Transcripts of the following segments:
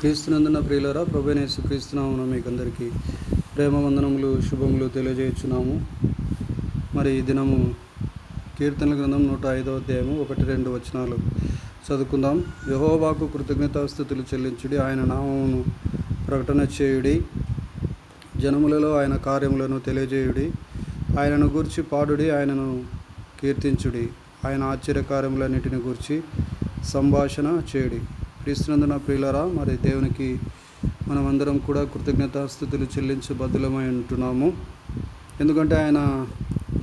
క్రీస్తునందున ప్రియులరా ప్రభునేసు క్రీస్తునామును మీకు అందరికీ ప్రేమ వందనములు శుభములు తెలియజేయుచున్నాము. మరి ఈ దినము కీర్తనల గ్రంథం నూట ఐదవ అధ్యాయము ఒకటి రెండు వచనాలు చదువుకుందాం. యహోబాకు కృతజ్ఞతాస్థుతులు చెల్లించుడి ఆయన నామమును ప్రకటన చేయుడి. జనములలో ఆయన కార్యములను తెలియజేయుడి. ఆయనను గూర్చి పాడుడి ఆయనను కీర్తించుడి. ఆయన ఆశ్చర్యకార్యములన్నిటిని గూర్చి సంభాషణ చేయుడి. క్రీస్తునందున ప్రియులరా మరి దేవునికి మనమందరం కూడా కృతజ్ఞతాస్థుతులు చెల్లించి బద్దులమై ఉంటున్నాము. ఎందుకంటే ఆయన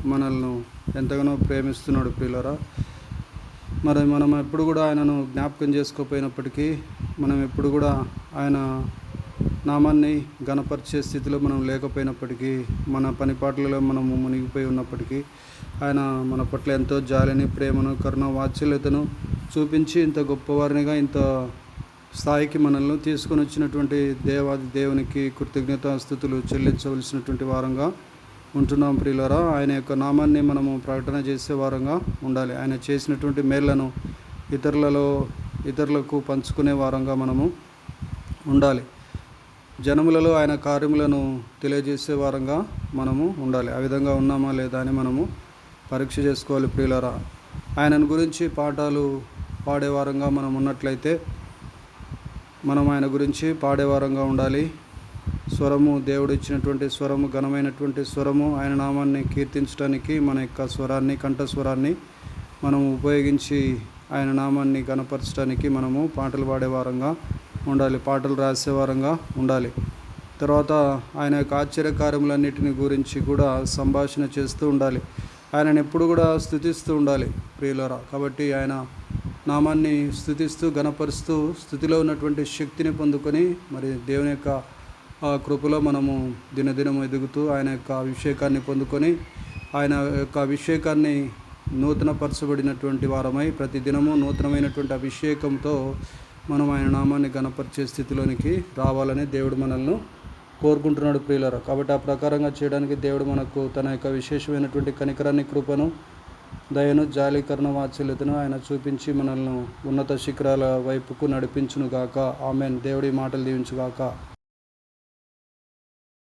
మనల్ని ఎంతగానో ప్రేమిస్తున్నాడు ప్రియులరా. మరి మనం ఎప్పుడు కూడా ఆయనను జ్ఞాపకం చేసుకోకపోయినప్పటికీ మనం ఎప్పుడు కూడా ఆయన నామాన్ని గణపరిచే స్థితిలో మనం లేకపోయినప్పటికీ మన పనిపాట్లలో మనము మునిగిపోయి ఉన్నప్పటికీ ఆయన మన పట్ల ఎంతో జాలిని ప్రేమను కరుణ వాత్సల్యతను చూపించి ఇంత గొప్పవారినిగా ఇంత స్థాయికి మనల్ని తీసుకొని వచ్చినటువంటి దేవాది దేవునికి కృతజ్ఞత స్థుతులు చెల్లించవలసినటువంటి వారంగా ఉంటున్నాం ప్రియులరా. ఆయన యొక్క నామాన్ని మనము ప్రకటన చేసే వారంగా ఉండాలి. ఆయన చేసినటువంటి మేళ్ళను ఇతరులలో ఇతరులకు పంచుకునే వారంగా మనము ఉండాలి. జనములలో ఆయన కార్యములను తెలియజేసే వారంగా మనము ఉండాలి. ఆ విధంగా ఉన్నామా లేదా అని మనము పరీక్ష చేసుకోవాలి ప్రియులరా. ఆయనను గురించి పాఠాలు పాడే వారంగా మనం ఉన్నట్లయితే మనం ఆయన గురించి పాడేవారంగా ఉండాలి. స్వరము దేవుడు ఇచ్చినటువంటి స్వరము ఘనమైనటువంటి స్వరము ఆయన నామాన్ని కీర్తించడానికి మన యొక్క స్వరాన్ని కంఠస్వరాన్ని మనం ఉపయోగించి ఆయన నామాన్ని గణపరచడానికి మనము పాటలు పాడేవారంగా ఉండాలి పాటలు రాసేవారంగా ఉండాలి. తర్వాత ఆయన యొక్క ఆశ్చర్యకార్యములన్నిటిని గురించి కూడా సంభాషణ చేస్తూ ఉండాలి. ఆయనను ఎప్పుడు కూడా స్థుతిస్తూ ఉండాలి ప్రియులరా. కాబట్టి ఆయన నామాన్ని స్థుతిస్తూ గణపరుస్తూ స్థుతిలో ఉన్నటువంటి శక్తిని పొందుకొని మరి దేవుని యొక్క కృపలో మనము దినదినము ఎదుగుతూ ఆయన యొక్క అభిషేకాన్ని పొందుకొని ఆయన యొక్క అభిషేకాన్ని నూతనపరచబడినటువంటి వారమై ప్రతి దినము నూతనమైనటువంటి అభిషేకంతో మనం ఆయన నామాన్ని గణపరిచే స్థితిలోనికి రావాలని దేవుడు మనల్ని కోరుకుంటున్నాడు ప్రియులరా. కాబట్టి ఆ ప్రకారంగా చేయడానికి దేవుడు మనకు తన యొక్క విశేషమైనటువంటి కనికరాన్ని కృపను దయను జాలీకరణ వాత్సల్యతను ఆయన చూపించి మనల్ని ఉన్నత శిఖరాల వైపుకు నడిపించును గాక ఆమెన్. దేవుడి మాటలు దీవించుగాక.